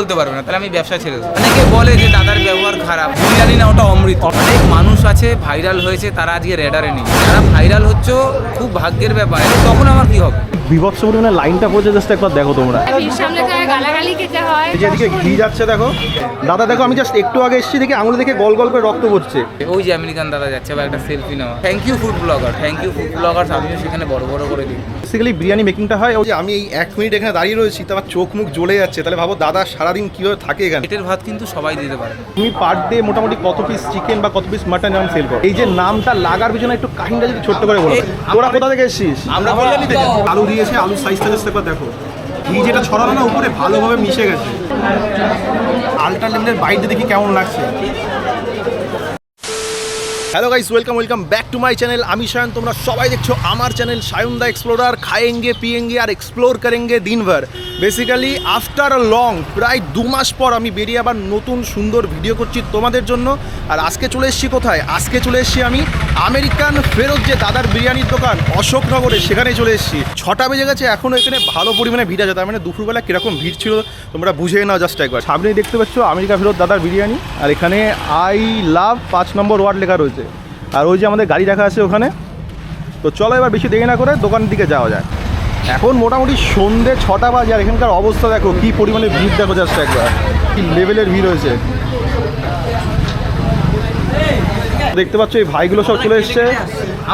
বলতে পারবে না তাহলে আমি ব্যবসা ছেড়ে দেবো। অনেকে বলে যে দাদার ব্যবহার খারাপ আমি জানি না ওটা অমৃত। অনেক মানুষ আছে ভাইরাল হয়েছে তারা আজকে রেডারে নেই। যারা ভাইরাল হচ্ছে খুব ভাগ্যের ব্যাপার। তখন আমার কি হবে? বিভৎস পরিমাণে লাইনটা পড়ছে জাস্ট একবার দেখো তোমরা। ভিড় সামনে থেকে গালাগালি খেতে হয়। এই যে এদিকে ঘি যাচ্ছে দেখো। দাদা দেখো আমি জাস্ট একটু আগে এসেছি দেখে আঙুলে দেখে গল গল করে রক্ত পড়ছে। ওই যে আমেরিকান দাদা যাচ্ছে বা একটা সেলফি নেওয়া। Thank you food blogger thank you food blogger আমিও সেখানে বড় বড় করে দিই। বেসিক্যালি বিরিয়ানি মেকিংটা হয় ওই যে আমি এই এক মিনিট এখানে দাঁড়িয়ে রয়েছি তো আমার চোখ মুখ জ্বলে যাচ্ছে। তাহলে ভাবো দাদা সারাদিন কীভাবে থাকে এখানে? পেটের ভাত কিন্তু সবাই দিতে পারে। তুমি পার ডে মোটামুটি কত পিস চিকেন বা কত পিস মাটন এরকম সেল করো? এই যে নামটা লাগার পিছনে একটু কাহিনটা যদি ছোট্ট করে বলো। তোরা কোথা থেকে এসেছিস? আমরা কল্যাণী থেকে। আলু দিয়েছে আলুর সাইজটা জাস্ট একবার দেখো। ঘি যেটা ছড়ানো না উপরে ভালোভাবে মিশে গেছে। আলটা লেভেলের বাইরে দেখি কেমন লাগছে। Hello guys welcome welcome back to my channel আমি সায়ন, তোমরা সবাই দেখছ আমার চ্যানেল সায়ন দা এক্সপ্লোরার খায়েঙ্গে, পিয়েঙ্গে আর এক্সপ্লোর করেঙ্গে দিনভর। বেসিক্যালি আফটার আ লং প্রায় দু মাস পর আমি বেরিয়ে আবার নতুন সুন্দর ভিডিও করছি তোমাদের জন্য। আর আজকে চলে এসেছি কোথায়? আজকে চলে এসেছি আমি আমেরিকান ফেরত যে দাদার বিরিয়ানির দোকান অশোকনগরে সেখানে চলে এসেছি। ছটা বেজে গেছে এখনও এখানে ভালো পরিমাণে ভিড় আছে। তার মানে দুপুরবেলা কীরকম ভিড় ছিল, তোমরা বুঝে নাও জাস্ট একবার। সামনেই দেখতে পাচ্ছ আমেরিকা ফেরত দাদার বিরিয়ানি, আর এখানে আই লাভ পাঁচ নম্বর ওয়ার্ড লেখা রয়েছে। আর ওই যে আমাদের গাড়ি রাখা আছে ওখানে। তো চলো এবার বেশি দেরি না করে দোকানের দিকে যাওয়া যায় এখন মোটামুটি সন্ধে ছটা বাজে, আর এখানকার অবস্থা দেখো, কী পরিমাণে ভিড় দেখো জাস্ট একবার। কী লেভেলের ভিড় হয়েছে। দেখতে পাচ্ছ এই ভাইগুলো সব চলে এসছে।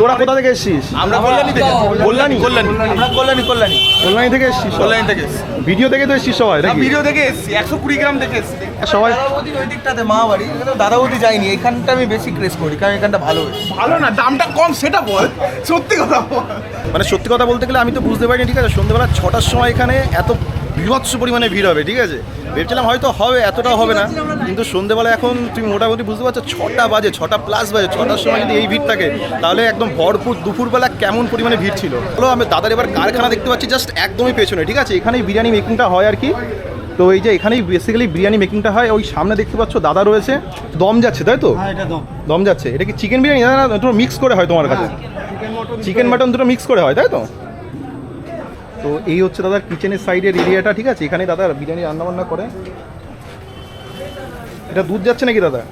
তোরা কোথা থেকে এসছিস? আমরা কল্যাণী থেকে। কল্যাণী? কল্যাণী। আমরা কল্যাণী কল্যাণী। কল্যাণী থেকে এসছিস কল্যাণী থেকে ভিডিও দেখে তো এসছিস সবাই নাকি? ভিডিও থেকে এসছি। একশো কুড়ি গ্রাম থেকে এসছি। সবাই? দাদাবতী ওই দিকটাতে মা বাড়ি। দাদাবতী যাইনি এখানটা আমি বেশি ক্রেস করি কারণ এখানটা ভালো ভালো না দামটা কম সেটা বল। সত্যি কথা বল। মানে সত্যি কথা বলতে গেলে আমি তো বুঝতে পারিনি ঠিক আছে? সন্ধ্যেবেলা ছটার সময় এখানে এত বিভৎস পরিমাণে ভিড় হবে ঠিক আছে? ভেবেছিলাম হয়তো হবে এতটাও হবে না। কিন্তু সন্ধ্যেবেলা এখন তুমি মোটামুটি বুঝতে পারছ ছটা বাজে ছটা প্লাস বাজে ছটার সময় যদি এই ভিড় থাকে তাহলে একদম ভরপুর দুপুরবেলা কেমন পরিমাণে ভিড় ছিল। হলো আমি দাদার এবার কারখানা দেখতে পাচ্ছি জাস্ট একদমই পেছনে ঠিক আছে? এখানেই বিরিয়ানি মেকিংটা হয় আর কি। তো এই যে এখানেই বেসিক্যালি বিরিয়ানি মেকিংটা হয় ওই সামনে দেখতে পাচ্ছ দাদা রয়েছে। দম যাচ্ছে তাই তো? দম। যাচ্ছে। এটা কি চিকেন বিরিয়ানি? না মিক্স করে হয় তোমার কাছে। চিকেন মাটন দুটো মিক্স করে হয় তাই তো? তো এই হচ্ছে দাদার কিচেনের সাইডের এরিয়াটা, ঠিক আছে? এখানে দাদা বিরিয়ানি রান্নাবান্না করে। এটা দুধ যাচ্ছে নাকি দাদা?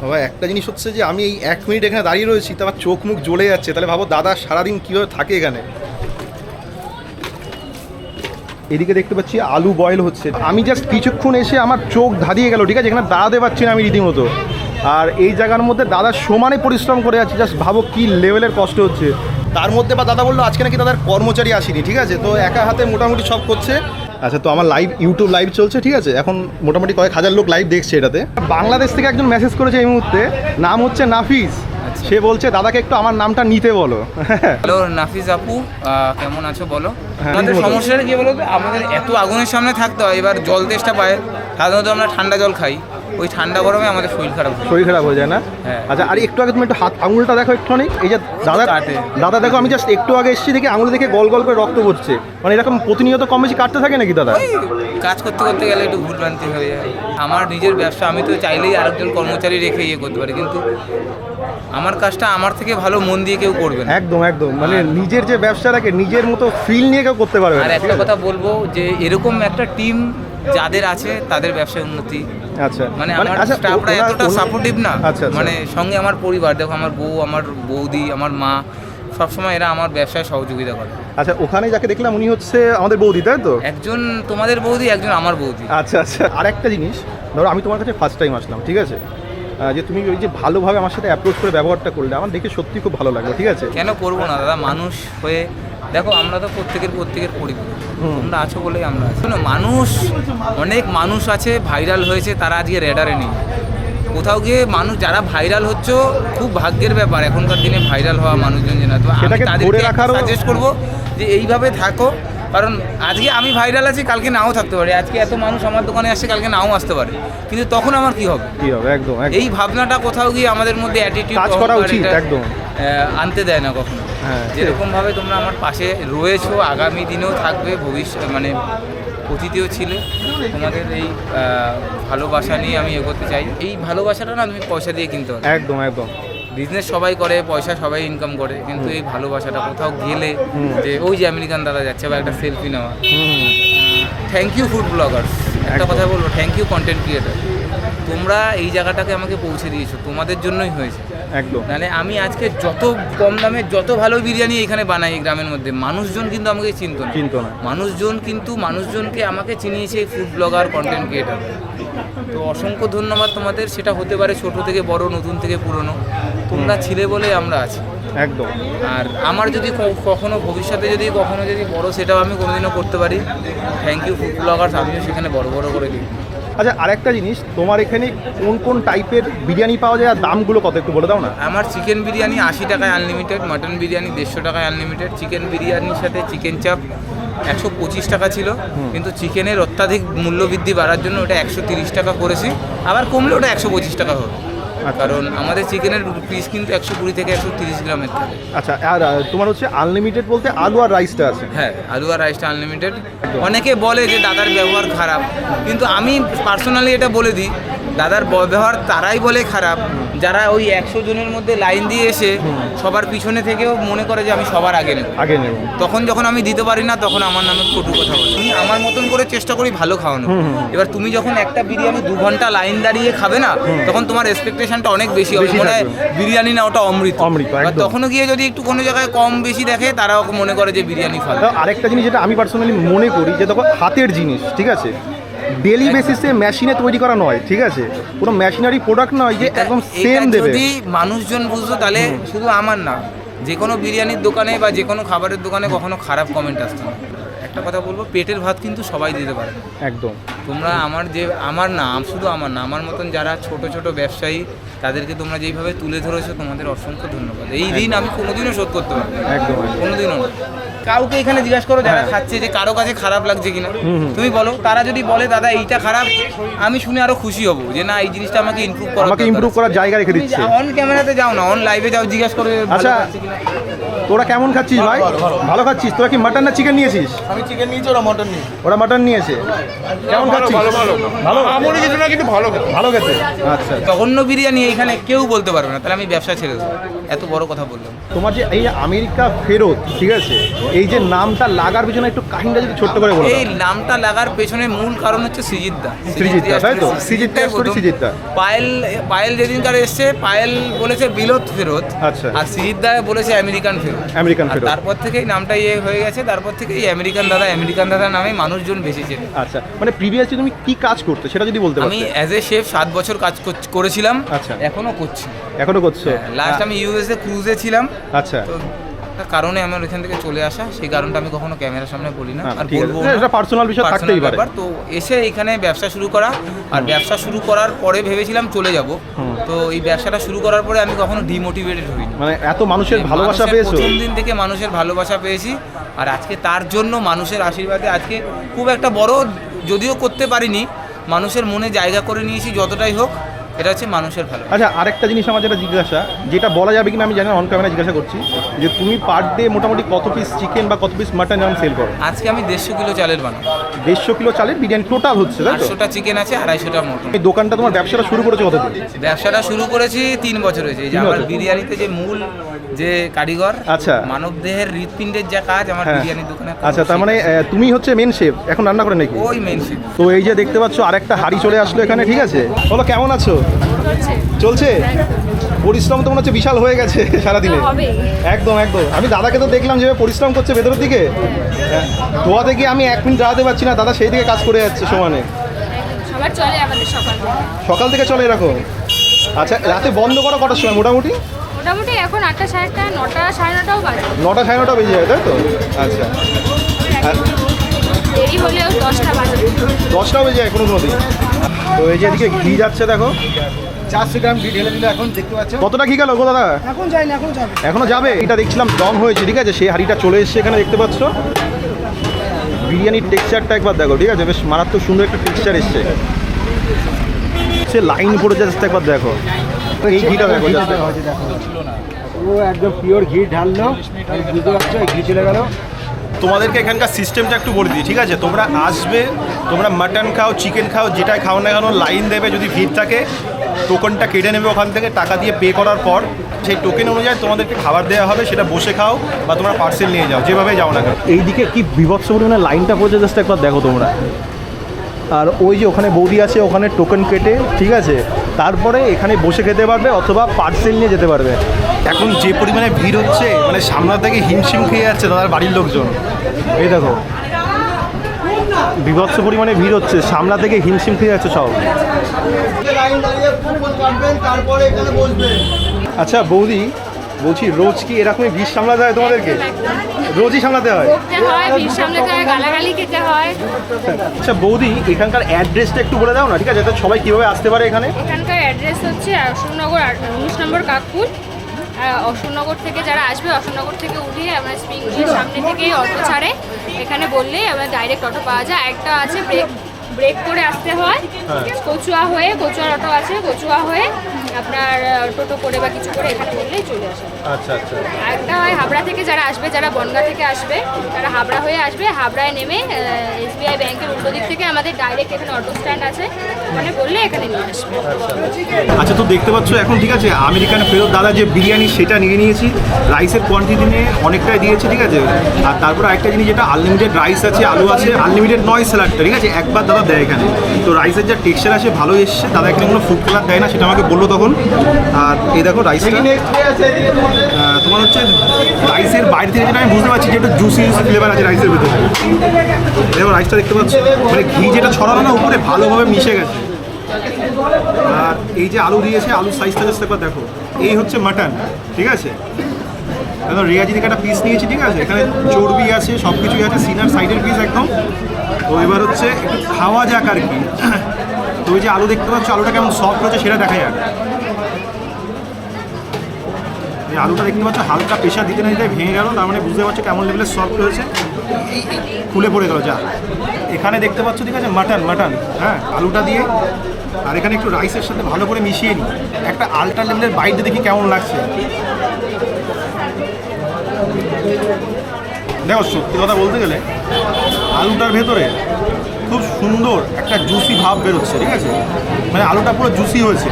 বাবা, একটা জিনিস হচ্ছে যে আমি এই এক মিনিট এখানে দাঁড়িয়ে রয়েছি, তো আমার চোখ মুখ জ্বলে যাচ্ছে। তাহলে ভাবো দাদা সারাদিন কীভাবে থাকে এখানে? এদিকে দেখতে পাচ্ছি আলু বয়েল হচ্ছে। আমি জাস্ট কিছুক্ষণ এসে আমার চোখ ধাঁধিয়ে গেল, ঠিক আছে? এখানে দাঁড়াতে পারছি না আমি রীতিমতো। আর এই জায়গার মধ্যে দাদা সমানে পরিশ্রম করে যাচ্ছে জাস্ট ভাবো কী লেভেলের কষ্ট হচ্ছে। তার মধ্যে বা দাদা বলল আজকে নাকি দাদার কর্মচারী আসেনি। ঠিক আছে? তো একা হাতে মোটামুটি সব করছে। আচ্ছা তো আমার লাইভ ইউটিউব লাইভ চলছে ঠিক আছে? এখন মোটামুটি কয়েক হাজার লোক লাইভ দেখছে এটাতে। বাংলাদেশ থেকে একজন মেসেজ করেছে এই মুহূর্তে নাম হচ্ছে নাফিস। সে বলছে দাদাকে একটু আমার নামটা নিতে বলো। হ্যালো নাফিস আপু কেমন আছো বলো? হ্যাঁ, আমাদের সমস্যাটা কি বলো? আমাদের এত আগুনের সামনে থাকতে হয় এবার জল তেষ্টা পায় সাধারণত আমরা ঠান্ডা জল খাই। ওই ঠান্ডা গরমে আমাদের শরীর খারাপ হয় শরীর খারাপ হয়ে যায় না? হ্যাঁ। আচ্ছা আর একটু আগে তুমি একটু হাত আঙুলটা দেখো একটুখানি। এই যে দাদা কাটে। দাদা দেখো আমি জাস্ট একটু আগে এসেছি দেখে আঙুল দেখে গল গল করে রক্ত পড়ছে। মানে এরকম প্রতিনিয়ত কম বেশি কাটতে থাকে নাকি দাদা? কাজ করতে করতে গেলে একটু ভুলভ্রান্তি হয়ে যায়। আমার নিজের ব্যবসা আমি তো চাইলেই আরেকজন কর্মচারী রেখে ইয়ে করতে পারি কিন্তু আমার কাজটা আমার থেকে ভালো মন দিয়ে কেউ করবে না। একদম একদম। মানে নিজের যে ব্যবসাটাকে নিজের মতো ফিল নিয়ে কেউ করতে পারবে আর একটা কথা বলব যে এরকম একটা টিম যাদের আছে তাদের ব্যবসায় উন্নতি আচ্ছা। মানে আমার আচ্ছা, স্টাফরা এতটা সাপোর্টিভ না। আচ্ছা আচ্ছা। মানে সঙ্গে আমার পরিবার দেখো আমার বউ আমার বৌদি আমার মা সবসময় এরা আমার ব্যবসায় সহযোগিতা করে। আচ্ছা ওখানে যাকে দেখলাম উনি হচ্ছে আমাদের বৌদি তাই তো? একজন তোমাদের বৌদি একজন আমার বৌদি। আচ্ছা আচ্ছা। আর একটা জিনিস ধরো আমি তোমার কাছে ফার্স্ট টাইম আসলাম ঠিক আছে? যে তুমি ওই যে ভালোভাবে আমার সাথে অ্যাপ্রোচ করে ব্যবহারটা করলে আমার দেখে সত্যি খুব ভালো লাগল ঠিক আছে? কেন করব না দাদা? মানুষ হয়ে দেখো আমরা তো প্রত্যেকের প্রত্যেকের পরিবার। তোমরা আছো বলেই আমরা আছি। শোনো, মানুষ অনেক মানুষ আছে ভাইরাল হয়েছে তারা আজকে রেডারে নেই। কোথাও গিয়ে মানুষ যারা ভাইরাল হচ্ছে খুব ভাগ্যের ব্যাপার এখনকার দিনে ভাইরাল হওয়া মানুষজন জানা তো আমি তাদেরকে সাজেস্ট করব যে এইভাবে থাকো কারণ আজকে আমি ভাইরাল আছি কালকে নাও থাকতে পারে। আজকে এত মানুষ আমার দোকানে আসছে কালকে নাও আসতে পারে। কিন্তু তখন আমার কি হবে? কি হবে? একদম একদম। এই ভাবনাটা কোথাও গিয়ে আমাদের মধ্যে অ্যাটিটিউড কাজ করা উচিত, একদম। আনতে দেয় না কখনো। হ্যাঁ, যেরকম তোমরা আমার পাশে রয়েছো আগামী দিনেও থাকবে ভবিষ্যৎ মানে অতীতেও ছিলে। তোমাদের এই ভালোবাসা নিয়ে আমি এগোতে চাই। এই ভালোবাসাটা না তুমি পয়সা দিয়ে কিনতে হবে একদম একদম। বিজনেস সবাই করে পয়সা সবাই ইনকাম করে কিন্তু এই ভালোবাসাটা কোথাও গেলে যে ওই যে আমেরিকান দাদা যাচ্ছে বা একটা সেলফি নেওয়া। থ্যাংক ইউ ফুড ব্লগার একটা। কথা বলব থ্যাংক ইউ কন্টেন্ট ক্রিয়েটার তোমরা এই জায়গাটাকে আমাকে পৌঁছে দিয়েছ তোমাদের জন্যই হয়েছে। একদম। নাহলে আমি আজকে যত কম দামে যত ভালো বিরিয়ানি এখানে বানাই এই গ্রামের মধ্যে মানুষজন কিন্তু আমাকে চিনত না। চিনতো না। মানুষজন কিন্তু মানুষজনকে আমাকে চিনিয়েছে ফুড ব্লগার কন্টেন্ট ক্রিয়েটার তো অসংখ্য ধন্যবাদ তোমাদের সেটা হতে পারে ছোট থেকে বড় নতুন থেকে পুরনো। তোমরা ছিলে বলে আমরা আছি। একদম। আর আমার যদি কখনো ভবিষ্যতে যদি কখনো যদি বড় সেটাও আমি কোনোদিনও করতে পারি। থ্যাংক ইউ ফুড ব্লগার্স আমিও সেখানে বড় বড় করে দিই আচ্ছা আরেকটা জিনিস তোমার এখানে কোন কোন টাইপের বিরিয়ানি পাওয়া যায় আর দামগুলো কত একটু বলে দাও না? আমার চিকেন বিরিয়ানি আশি টাকায় আনলিমিটেড মাটন বিরিয়ানি দেড়শো টাকায় আনলিমিটেড চিকেন বিরিয়ানির সাথে চিকেন চাপ একশো পঁচিশ টাকা ছিল। কিন্তু চিকেনের অত্যাধিক মূল্যবৃদ্ধি বাড়ার জন্য ওটা একশো তিরিশ টাকা করেছি। আবার কমলে ওটা একশো পঁচিশ টাকা হবে। কারণ আমাদের চিকেনের পিস কিন্তু একশো কুড়ি থেকে একশো তিরিশ গ্রামের থাকে। আচ্ছা আর তোমার হচ্ছে আনলিমিটেড বলতে আলু আর রাইসটা আছে। হ্যাঁ আলু আর রাইসটা আনলিমিটেড অনেকে বলে যে দাদার ব্যবহার খারাপ কিন্তু আমি পার্সোনালি এটা বলে দিই দাদার ব্যবহার তারাই বলে খারাপ। যারা ওই একশো জনের মধ্যে লাইন দিয়ে এসে সবার পিছনে থেকেও মনে করে যে আমি সবার আগে নেব। আগে নেব। তখন যখন আমি দিতে পারি না তখন আমার নামে কটু কথা বলে। আমি আমার মতন করে চেষ্টা করি ভালো খাওয়ানো। এবার তুমি যখন একটা বিরিয়ানি দু ঘণ্টা লাইন দাঁড়িয়ে খাবে না তখন তোমার এক্সপেকটেশনটা অনেক বেশি হবে। মনে হয় বিরিয়ানি না ওটা অমৃত। অমৃত, তখনও গিয়ে যদি একটু কোনো জায়গায় কম বেশি দেখে তারাও মনে করে যে বিরিয়ানি তো আরেকটা জিনিস যেটা আমি পার্সোনালি মনে করি যে দেখো হাতের জিনিস ঠিক আছে? ডেলি বেসিসে মেশিনে তৈরি করা নয় ঠিক আছে? কোনো মেশিনারি প্রোডাক্ট নয় যে একদম সেম দেবে। যদি মানুষজন বুঝতো তাহলে শুধু আমার না যে কোনো বিরিয়ানির দোকানে বা যে কোনো খাবারের দোকানে কখনো খারাপ কমেন্ট আসতো না। একটা কথা বলব পেটের ভাত কিন্তু সবাই দিতে পারে। একদম। তোমরা আমার যে আমার না শুধু আমার না আমার মতন যারা ছোট ছোট ব্যবসায়ী তাদেরকে তোমরা যেইভাবে তুলে ধরেছো তোমাদের অসংখ্য ধন্যবাদ। এই ঋণ আমি কোনোদিনও শোধ করতে পারব একদম। কোনোদিনও না। কাউকে এখানে জিজ্ঞাসা করো যারা হ্যাঁ। খাচ্ছে যে কারও কাছে খারাপ লাগছে কিনা। তুমি বলো তারা যদি বলে দাদা এইটা খারাপ আমি শুনে আরও খুশি হব যে না এই জিনিসটা আমাকে ইমপ্রুভ করা আমাকে improve করার জায়গা রেখে দিচ্ছে। অন ক্যামেরাতে যাও না অন লাইভে যাও জিজ্ঞাসা করে আচ্ছা। তোরা কেমন খাচ্ছিস ভাই? ভালো খাচ্ছিস? তোরা কি মাটন না চিকেন নিয়েছিস? আমি চিকেন নিয়েছি ওরা মটন নিয়ে ওরা মাটন নিয়েছে। কেমন খাচ্ছিস? ভালো ভালো। ভালো? আমনি কিছু না কিন্তু ভালো ভালো খেতে? আচ্ছা জঘন্য বিরিয়ানি এইখানে কেউ বলতে পারবে না তাহলে আমি ব্যবসা ছেড়ে দেবো। এত বড় কথা বললাম। তোমার যে এই আমেরিকা ফেরত ঠিক আছে? এই যে নামটা লাগার পিছনে একটু কাহিনীটা যদি ছোট্ট করে বলো এই নামটা লাগার পেছনে মূল কারণ হচ্ছে সিজিত দা। সৃজিত দা, তাই তো? সৃজিত প্রথম- সৃজিত দা। পায়েল পায়েল যেদিনকার এসছে পায়েল বলেছে বিলত ফেরত আচ্ছা। আর সিজিত দা বলেছে আমেরিকান ফেরত। আমেরিকান ফেরত। তারপর থেকেই নামটা ইয়ে হয়ে গেছে তারপর থেকে এই আমেরিকান দাদা আমেরিকান দাদা নামে মানুষজন বেশি চেনে আচ্ছা মানে প্রিভিয়াসলি তুমি কি কাজ করতে সেটা যদি বলতে আমি অ্যাজ এ শেফ সাত বছর কাজ করছ- করেছিলাম আচ্ছা। এখনও করছি। এখনও করছ? লাস্ট আমি ইউএসএ ক্রুজে ছিলাম। আচ্ছা। একটা কারণে আমার ওইখান থেকে চলে আসা সেই কারণটা আমি কখনো ক্যামেরার সামনে বলি না। আর বলব এটা personal বিষয় থাকতেই পারে। তো এসে এখানে ব্যবসা শুরু করা আর ব্যবসা শুরু করার পরে ভেবেছিলাম চলে যাব। তো এই ব্যবসাটা শুরু করার পরে আমি কখনো ডিমোটিভেটেড হইনি। মানে এত মানুষের ভালোবাসা পেয়েছ? প্রথম দিন থেকে মানুষের ভালোবাসা পেয়েছি আর আজকে তার জন্য মানুষের আশীর্বাদে আজকে খুব একটা বড় যদিও করতে পারিনি মানুষের মনে জায়গা করে নিয়েছি যতটাই হোক। এটা হচ্ছে মানুষের ভালো আচ্ছা আরেকটা জিনিস আমার যেটা জিজ্ঞাসা যেটা বলা যাবে কিনা আমি জানি অন ক্যামেরা জিজ্ঞাসা করছি যে তুমি পার ডে মোটামুটি কত পিস চিকেন বা কত পিস মাটন যেমন সেল করো? আজকে আমি দেড়শো কিলো চালের বানাবো। দেড়শো কিলো চালের বিরিয়ানি টোটাল হচ্ছে তাই তো? চিকেন আছে আড়াইশোটা মটন। এই দোকানটা তোমার ব্যবসাটা শুরু করেছ কত ব্যবসাটা শুরু করেছি তিন বছর হয়েছে এই যে তিন আমার বছর? বিরিয়ানিতে যে মূল যে কারিগর আচ্ছা। মানব দেহের হৃৎপিণ্ডের যা কাজ আমার হ্যাঁ। বিরিয়ানির দোকানে আচ্ছা তার মানে আহ, তুমি হচ্ছে মেন শেফ এখন রান্না করে নাকি? ওই মেন তো এই যে দেখতে পাচ্ছ আরেকটা হাড়ি চলে আসলো এখানে ঠিক আছে? বলো কেমন আছো? চলছে। পরিশ্রম তো মনে হচ্ছে বিশাল হয়ে গেছে সারাদিনে। একদম একদম। আমি দাদাকে তো দেখলাম যে পরিশ্রম করছে ভেতরের দিকে। হ্যাঁ, ধোয়াতে গিয়ে আমি এক মিনিট দাঁড়াতে পারছি না দাদা সেই দিকে কাজ করে যাচ্ছে সমানে। সকাল থেকে। চলে এরকম। আচ্ছা রাতে বন্ধ করো কটার সময়? মোটামুটি? মোটামুটি এখন আটটা সাড়ে আটটা নটা সাড়ে নটাও বাজে। নটা সাড়ে নটা বেজে যায় তাই তো? আচ্ছা। দেরি হলেও দশটা বাজে। দশটাও বেজে যায় কোনো কোনো দিন তো এই যে এদিকে ঘি যাচ্ছে দেখো। চারশো গ্রাম ঘি ঢেলে দিলে এখন দেখতে পাচ্ছ। কতটা ঘি গেল গো দাদা? এখন যাই না এখন যাবে। এখনও যাবে? এটা দেখছিলাম দম হয়েছে ঠিক আছে? সেই হাঁড়িটা চলে এসছে এখানে দেখতে পাচ্ছ। বিরিয়ানির টেক্সচারটা একবার দেখো ঠিক আছে? বেশ মারাত্মক সুন্দর একটা টেক্সচার এসছে। সে লাইন পড়ে যাচ্ছে একবার দেখো। এই ঘিটা দেখো দেখো। ও একদম পিওর ঘি ঢাললো বুঝতে পারছ ঘি চলে গেল। তোমাদেরকে এখানকার সিস্টেমটা একটু বলে দিই, ঠিক আছে? তোমরা আসবে, তোমরা মাটন খাও চিকেন খাও, যেটাই খাও না কেন লাইন দেবে যদি ভিড় থাকে টোকনটা কেটে নেবে ওখান থেকে, টাকা দিয়ে পে করার পর, সেই টোকেন অনুযায়ী তোমাদেরকে খাবার দেওয়া হবে, সেটা বসে খাও বা তোমরা পার্সেল নিয়ে যাও, যেভাবে যাও না কেন। এইদিকে কি বিভৎস পরিমাণে লাইনটা পড়ছে জাস্ট একবার দেখো তোমরা। আর ওই যে ওখানে বৌদি আছে ওখানে টোকেন কেটে ঠিক আছে? তারপরে এখানে বসে খেতে পারবে অথবা পার্সেল নিয়ে যেতে পারবে। এখন যে পরিমাণে ভিড় হচ্ছে মানে সামনা থেকে হিমশিম খেয়ে যাচ্ছে তাদের বাড়ির লোকজন। এই দেখো বিভৎস পরিমাণে ভিড় হচ্ছে সামনা থেকে হিমশিম খেয়ে যাচ্ছে সব। আচ্ছা বৌদি বলছি রোজ কি এরকমই ভিড় সামলাতে হয় তোমাদেরকে? রোজই সামলাতে হয়? গালাগালি খেতে হয়। আচ্ছা বৌদি এখানকার অ্যাড্রেসটা একটু বলে দাও না ঠিক আছে? যাতে সবাই কীভাবে আসতে পারে এখানে? এখানকার অ্যাড্রেস হচ্ছে অশোকনগর উনিশ নম্বর কাকপুর। অশোকনগর থেকে যারা আসবে অশোকনগর থেকে উঠিয়ে আমরা স্প্রিংগুলির সামনে থেকেই অটো ছাড়ে। এখানে বললে আমরা ডাইরেক্ট অটো পাওয়া যায়। একটা আছে ব্রেক ব্রেক করে আসতে হয়। কচুয়া হয়ে কচুয়ার অটো আছে কচুয়া হয়ে আপনার টোটো করে বা কিছু করে এখানে বললেই চলে আসে। আচ্ছা আচ্ছা। আরেকটা হয় হাবড়া থেকে যারা আসবে যারা বনগা থেকে আসবে তারা হাবড়া হয়ে আসবে। হাবড়ায় নেমে এসবিআই ব্যাংকের উল্টো দিক থেকে আমাদের ডাইরেক্ট এখানে অটো স্ট্যান্ড আছে। ওখানে বললে এখানে নিয়ে আসবে। আচ্ছা। তো দেখতে পাচ্ছ এখন ঠিক আছে আমেরিকান ফেরত দাদা যে বিরিয়ানি সেটা নিয়ে নিয়েছি। রাইসের কোয়ান্টিটি নিয়ে অনেকটাই দিয়েছে ঠিক আছে। আর তারপর আরেকটা জিনিস যেটা আনলিমিটেড রাইস আছে আলু আছে আনলিমিটেড নয় স্যালাডটা ঠিক আছে। একবার দাদা দেয় এখানে। তো রাইসের যা টেক্সচার আছে ভালোই এসছে। দাদা একটা কোনো ফুড কালার দেয় না সেটা আমাকে বলল তখন। আর এই দেখো রাইসটা তোমার হচ্ছে রাইসের বাইরে থেকে যেটা আমি বুঝতে পারছি যে একটু জুসি জুসি ফ্লেভার আছে রাইসের ভিতরে। দেখো রাইসটা দেখতে পাচ্ছ? মানে ঘি যেটা ছড়ানো না উপরে ভালোভাবে মিশে গেছে। আর এই যে আলু দিয়েছে আলুর সাইজটা জাস্ট একবার দেখো। এই হচ্ছে মাটন ঠিক আছে? একদম রেয়াজি থেকে একটা পিস নিয়েছি, ঠিক আছে? এখানে চর্বি আছে সব কিছুই আছে, সিনার সাইডের পিস একদম। তো এবার হচ্ছে একটু খাওয়া যাক আর কি। তো ওই যে আলু দেখতে পাচ্ছ, আলুটা কেমন সফট হয়েছে সেটা দেখা যাক। আলুটা দেখতে পাচ্ছ, হালকা প্রেশার দিতে না দিতে ভেঙে গেল, তার মানে বুঝতে পারছ কেমন লেভেলের সফট হয়েছে। খুলে পড়ে গেল, যা। এখানে দেখতে পাচ্ছ, ঠিক আছে মাটন মাটন হ্যাঁ আলুটা দিয়ে। আর এখানে একটু রাইসের সাথে ভালো করে মিশিয়ে নিই একটা আলট্রা লেভেলের বাইটে দেখি কেমন লাগছে। দেখো সত্যি কথা বলতে গেলে আলুটার ভেতরে খুব সুন্দর একটা জুসি ভাব বেরোচ্ছে, ঠিক আছে? মানে আলুটা পুরো জুসি হয়েছে।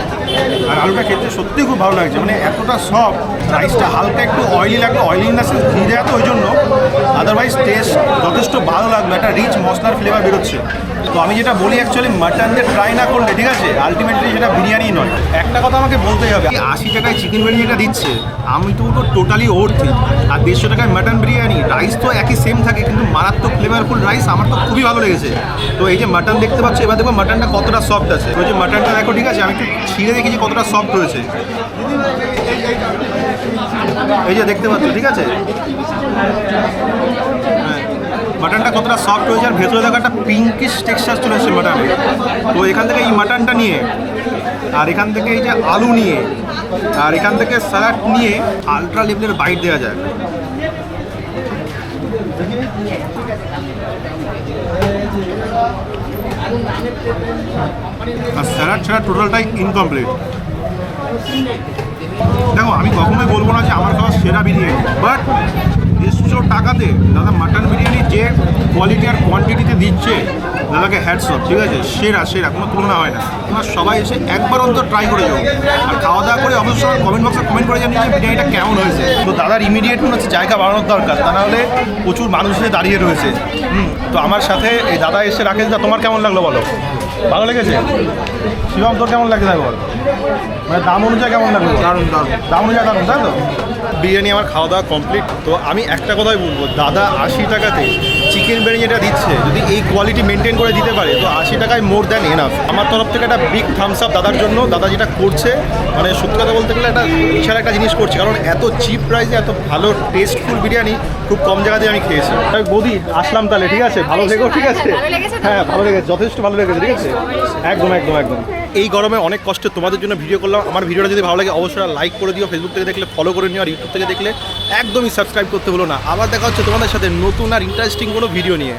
আর আলুটা খেতে সত্যিই খুব ভালো লাগছে। মানে এতটা সফট রাইসটা হালকা একটু অয়েলি লাগল অয়েলি ইন দ্য ঘি দেয় তো ওই জন্য। আদারওয়াইজ টেস্ট যথেষ্ট ভালো লাগল একটা রিচ মশলার ফ্লেভার বেরোচ্ছে। তো আমি যেটা বলি অ্যাকচুয়ালি মাটন দিয়ে ট্রাই না করলে, ঠিক আছে? আলটিমেটলি সেটা বিরিয়ানি নয়। একটা কথা আমাকে বলতেই হবে, আশি টাকায় চিকেন বিরিয়ানিটা দিচ্ছে, আমি তো টোটালি ওর্থ আর দেড়শো টাকায় মাটন বিরিয়ানি রাইস তো একই সেম থাকে, কিন্তু মারাত্মক ফ্লেভারফুল রাইস আমার তো খুবই ভালো লেগেছে। তো এই যে মাটন দেখতে পাচ্ছ, এবার দেখো মাটনটা কতটা সফট আছে। তো যে মাটনটা দেখো, ঠিক আছে? আমি একটু ছিঁড়ে দেখেছি কতটা সফট রয়েছে। এই যে দেখতে পাচ্ছ, ঠিক আছে? হ্যাঁ মাটনটা কতটা সফট হয়েছে আর ভেতরে দেখো একটা পিঙ্কিশ টেক্সচার চলে এসেছে মাটনে তো এখান থেকে এই মাটনটা নিয়ে, আর এখান থেকে এই যে আলু নিয়ে, আর এখান থেকে স্যালাড নিয়ে আলট্রা লেভেলের বাইট দেওয়া যায়। আর স্যালাড ছাড়া টোটালটাই ইনকমপ্লিট দেখো, আমি কখনোই বলব না যে আমার খাওয়া সেরা বিরিয়ানি বাট দেড়শো টাকাতে দাদা মাটন বিরিয়ানি যে কোয়ালিটি আর কোয়ান্টিটিতে দিচ্ছে দাদাকে হ্যাডস অফ ঠিক আছে? সেরা সেরা কোনো তুলনা হয় না। তোমরা সবাই এসে একবার অন্তর ট্রাই করে যাও। আর খাওয়া দাওয়া করে অবশ্যই কমেন্ট বক্সে কমেন্ট করে জানিয়ে যে বিরিয়ানিটা কেমন হয়েছে। তো দাদার ইমিডিয়েট মনে হচ্ছে জায়গা বাড়ানোর দরকার তা নাহলে প্রচুর মানুষ এসে দাঁড়িয়ে রয়েছে। হুম তো আমার সাথে এই দাদা এসে রাকেশ দা তোমার কেমন লাগল বলো? ভালো লেগেছে? শিবম তোর কেমন লাগছে তাই বল? মানে দাম অনুযায়ী কেমন লাগল? দারুণ দারুণ। দাম অনুযায়ী দারুণ তাই তো? বিরিয়ানি আমার খাওয়া দাওয়া কমপ্লিট তো আমি একটা কথাই বলব দাদা আশি টাকাতে চিকেন বিরিয়ানি যেটা দিচ্ছে যদি এই কোয়ালিটি মেনটেন করে দিতে পারে তো আশি টাকায় মোর দ্যান এনাফ আমার তরফ থেকে একটা বিগ থামস আপ দাদার জন্য। দাদা যেটা করছে মানে সত্যি কথা বলতে গেলে একটা বিশাল একটা জিনিস করছে কারণ এত চিপ প্রাইসে এত ভালো টেস্টফুল বিরিয়ানি খুব কম জায়গাতে আমি খেয়েছি। তাই বৌদি আসলাম তাহলে ঠিক আছে? ভালো থেকো ঠিক আছে? হ্যাঁ ভালো লেগেছে যথেষ্ট ভালো লেগেছে ঠিক আছে? একদম একদম একদম। এই গরমে অনেক কষ্টে তোমাদের জন্য ভিডিও করলাম। আমার ভিডিওটা যদি ভালো লাগে, অবশ্যই লাইক করে দিও। ফেসবুক থেকে দেখলে ফলো করে নিও, আর ইউটিউব থেকে দেখলে একদমই সাবস্ক্রাইব করতে হলো না। আবার দেখা হচ্ছে তোমাদের সাথে নতুন আর ইন্টারেস্টিং কোনো ভিডিও নিয়ে।